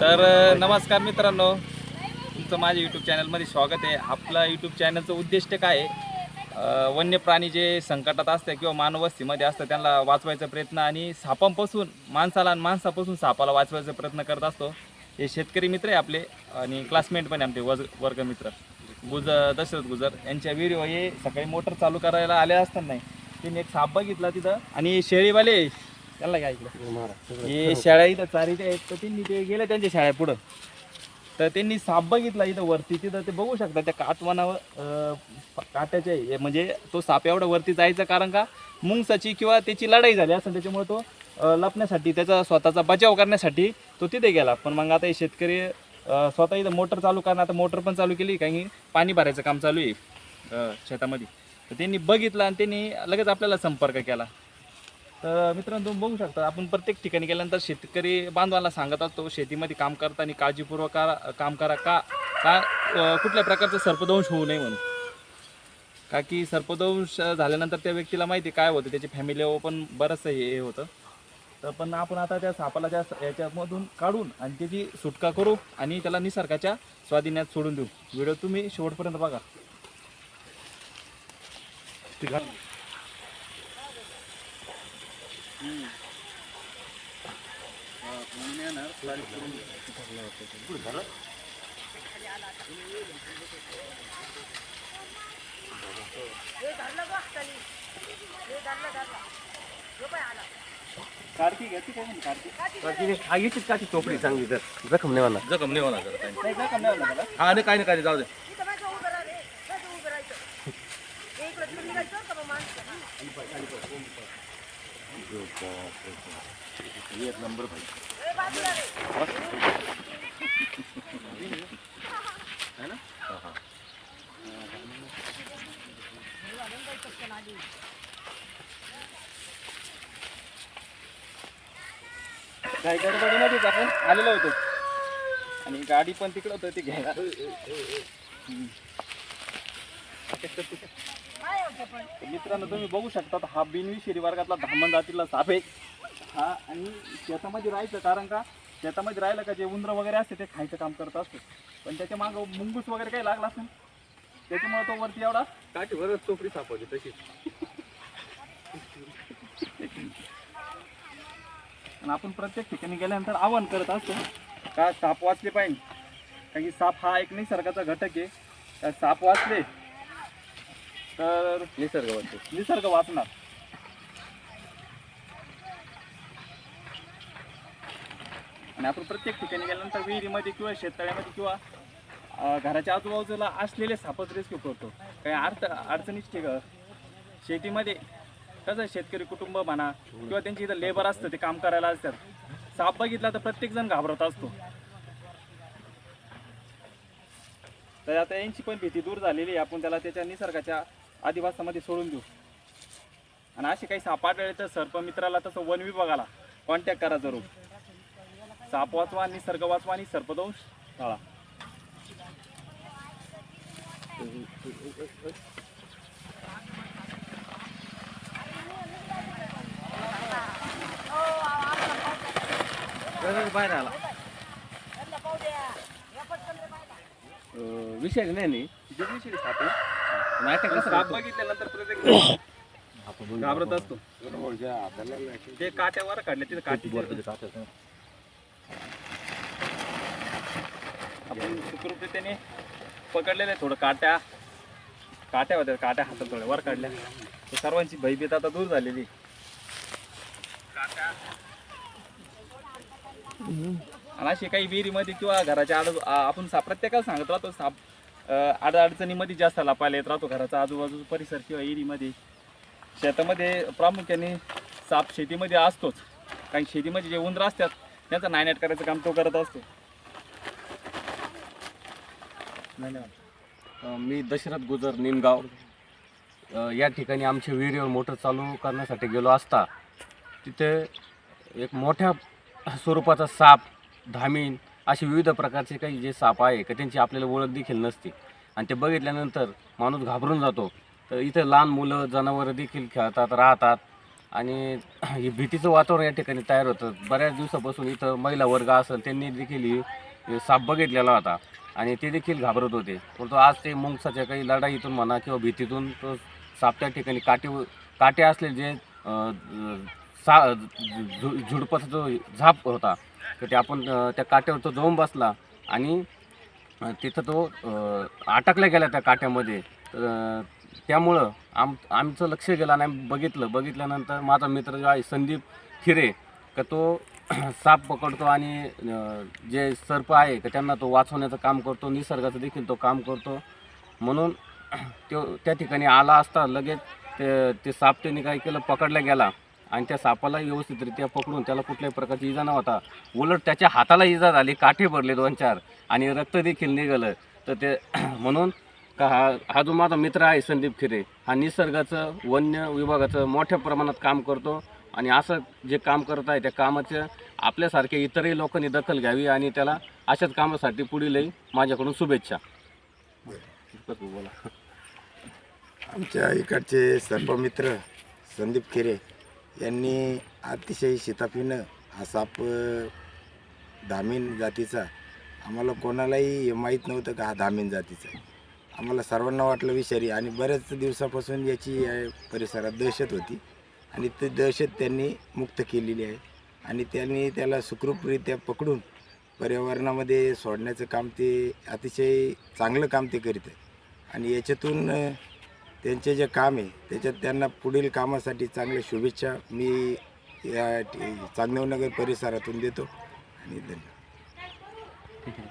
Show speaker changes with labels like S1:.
S1: तर नमस्कार मित्रांनो. तुमचं माझ्या यूट्यूब चॅनलमध्ये स्वागत आहे. आपला यूट्यूब चॅनलचं उद्दिष्ट काय आहे? वन्य प्राणी जे संकटात असतात किंवा मानवस्तीमध्ये असतात त्यांना वाचवायचा प्रयत्न आणि सापांपासून माणसाला आणि माणसापासून सापाला वाचवायचा प्रयत्न करत असतो. हे शेतकरी मित्र आहे आपले आणि क्लासमेट पण आहे आमचे वज वर्गमित्र गुजर दशरथ गुजर यांच्या व्हिडिओ हे सकाळी मोटर चालू करायला आले असताना नाही त्यांनी एक साप बघितला तिथं. आणि शेळीवाले त्यांना काय ऐकलं हे शाळा इथं चारी ते आहेत तर त्यांनी ते गेले त्यांच्या शाळा पुढं. तर त्यांनी साप बघितला इथं वरती तिथं ते बघू शकता त्या काटवानावर अं, काट्याचे हे म्हणजे तो साप एवढा वरती जायचं कारण का? मुंगसाची किंवा त्याची लढाई झाली असं त्याच्यामुळे तो लपण्यासाठी त्याचा स्वतःचा बचाव करण्यासाठी तो तिथे गेला. पण मग आता हे शेतकरी स्वतः इथं मोटर चालू करणार आता मोटर पण चालू केली कारण की पाणी भरायचं काम चालू आहे शेतामध्ये. तर त्यांनी बघितलं आणि त्यांनी लगेच आपल्याला संपर्क केला. तर मित्रांनो तुम्ही बघू शकता आपण प्रत्येक ठिकाणी गेल्यानंतर शेतकरी बांधवाला सांगत असतो शेतीमध्ये काम करताना काळजीपूर्वक करा- काम करा का का कुठल्या प्रकारचं सर्पदंश होऊ नये म्हणून. का की सर्पदंश झाल्यानंतर त्या व्यक्तीला माहिती काय होतं त्याची फॅमिलीवर पण बरंचसं हे हे होतं. तर पण आपण आता त्या सापाला त्या याच्यामधून काढून आणि त्याची सुटका करू आणि त्याला निसर्गाच्या स्वाधीनात सोडून देऊ. व्हिडिओ तुम्ही शेवटपर्यंत बघा. कार्तिक काय
S2: काची चोपडी चांगली तर. जखम नाही म्हणा
S3: जखम नाही होणार जरा काही.
S1: नाही का कमी आलं मला
S3: हा नाही काही नाही काही नाही, जाऊ दे.
S1: एक नंबर है ना काय करत होतो ना तिथं आपण? आलेलो होतो. आणि गाडी पण तिकडं होतं ती घ्यायला. मित्रांनो तुम्ही बघू शकता हा बिनविषारी वर्गातला धामण जातीला साप आहे. हा आणि शेतामध्ये राहायचं कारण का? शेतामध्ये राहिलं का जे उंदरं वगैरे असते ते खायचं काम करत असतो. पण त्याच्या मागं मुंगूस वगैरे काही लागला असेल त्याच्यामुळे तो वरती एवढा
S3: काठी बरं चोपडी सापवली तशी
S1: आणि आपण प्रत्येक ठिकाणी गेल्यानंतर आवाहन करत असतो का साप वाचले पाहिजे. कारण की साप हा एक निसर्गाचा घटक आहे. त्या साप वाचले तर
S3: निसर्ग वाटतो
S1: निसर्ग वाचणार. आणि आपण प्रत्येक ठिकाणी गेल्यानंतर विहिरीमध्ये किंवा शेततळ्यामध्ये किंवा घराच्या आजूबाजूला असलेले सापच रेस्क्यू करतो. काही अर्थ अडचणीच ठीक शेतीमध्ये कसं शेतकरी कुटुंब म्हणा किंवा त्यांची इथं लेबर असतं ते काम करायला असतात. साप बघितला तर प्रत्येक जण घाबरत असतो. तर आता यांची पण भीती दूर झालेली आहे. आपण त्याला त्याच्या निसर्गाच्या आदिवासामध्ये सोडून देऊ. आणि असे काही साप आढळले तर सर्प मित्राला तसं वन विभागाला कॉन्टॅक्ट करा जरूर. साप वाचवा निसर्ग वाचवा आणि सर्पदंश टाळा.
S3: बाहेर आला. विषय नाही नाही.
S1: जगदीश्वरी साप.
S3: नाटक
S1: पण
S3: कसं
S1: साप
S3: करतो?
S1: बघितल्यानंतर प्रत्येक घाबरत असतो. ते काट्यावर काढले तिथे काठी आपण सुखरूपरीतेने पकडलेले थोडं काट्या. काट्या होत्या काट्या हातात थोड्या वर काढल्या. तर सर्वांची भयभीत आता दूर झालेली. काट्या. आणि अशी काही विहिरीमध्ये किंवा घराच्या आड आपण सा प्रत्येकाला सांगत राहतो साप अडचणीमध्ये जास्त लापायला येत राहतो घराचा आजूबाजूचा परिसर किंवा एरीमध्ये. शेतामध्ये प्रामुख्याने साप शेतीमध्ये असतोच. कारण शेतीमध्ये जे उंदरं असतात त्यांचं नायनाट करायचं काम तो करत असतो. धन्यवाद.
S2: मी दशरथ गुजर निमगाव. या ठिकाणी आमच्या विहिरीवर मोटर चालू करण्यासाठी गेलो असता तिथे एक मोठ्या स्वरूपाचा साप धामीन असे विविध प्रकारचे काही जे साप आहे का त्यांची आपल्याला ओळख देखील नसते. आणि ते बघितल्यानंतर माणूस घाबरून जातो. तर इथं लहान मुलं जनावरं देखील खेळतात राहतात. आणि ही भीतीचं वातावरण या ठिकाणी तयार होतं. बऱ्याच दिवसापासून इथं महिला वर्ग असेल त्यांनी देखील ही साप बघितलेला होता. आणि ते देखील घाबरत होते. परंतु आज ते मुंगसाच्या काही लढाईतून म्हणा किंवा भीतीतून तो साप त्या ठिकाणी काटे काटे असलेले जे सा झु- झुडपाचा जो झाप होता तर ते आपण त्या काट्यावर तो जाऊन बसला आणि तिथं तो अटकला गेला त्या काट्यामध्ये. तर त्यामुळं आम आमचं लक्ष गेलं आणि आम्ही बघितलं. बघितल्यानंतर माझा मित्र जो आहे संदीप खिरे का तो साप पकडतो आणि जे सर्प आहे का त्यांना तो वाचवण्याचं काम करतो निसर्गाचं देखील तो काम करतो. म्हणून तो त्या ठिकाणी आला असता लगेच ते ते साप त्यांनी काय केलं पकडला गेला. आणि त्या सापाला व्यवस्थितरित्या पकडून त्याला कुठल्याही प्रकारची इजा नव्हता उलट त्याच्या हाताला इजा झाली काठे भरले दोन चार आणि रक्त देखील निघालं. तर ते म्हणून का हा हा जो माझा मित्र आहे संदीप खिरे हा निसर्गाचं वन्य विभागाचं मोठ्या प्रमाणात काम करतो आणि असं जे काम करत आहे त्या कामाचं आपल्यासारख्या इतरही लोकांनी दखल घ्यावी आणि त्याला अशाच कामासाठी पुढीलही माझ्याकडून शुभेच्छा. बोला
S4: आमच्या इकडचे सर्पमित्र संदीप खिरे यांनी अतिशय शिताफीनं हा साप धामीन जातीचा आम्हाला कोणालाही हे माहीत नव्हतं का हा धामीन जातीचा आहे. आम्हाला सर्वांना वाटलं विषारी आणि बऱ्याच दिवसापासून याची या परिसरात दहशत होती आणि ती दहशत त्यांनी मुक्त केलेली आहे आणि त्यांनी त्याला सुखरूपरित्या पकडून पर्यावरणामध्ये सोडण्याचं काम ते अतिशय चांगलं काम ते करीत आहे आणि याच्यातून त्यांचे जे काम आहे त्याच्यात त्यांना पुढील कामासाठी चांगल्या शुभेच्छा मी या चांदवनगर परिसरातून देतो. आणि धन्यवाद.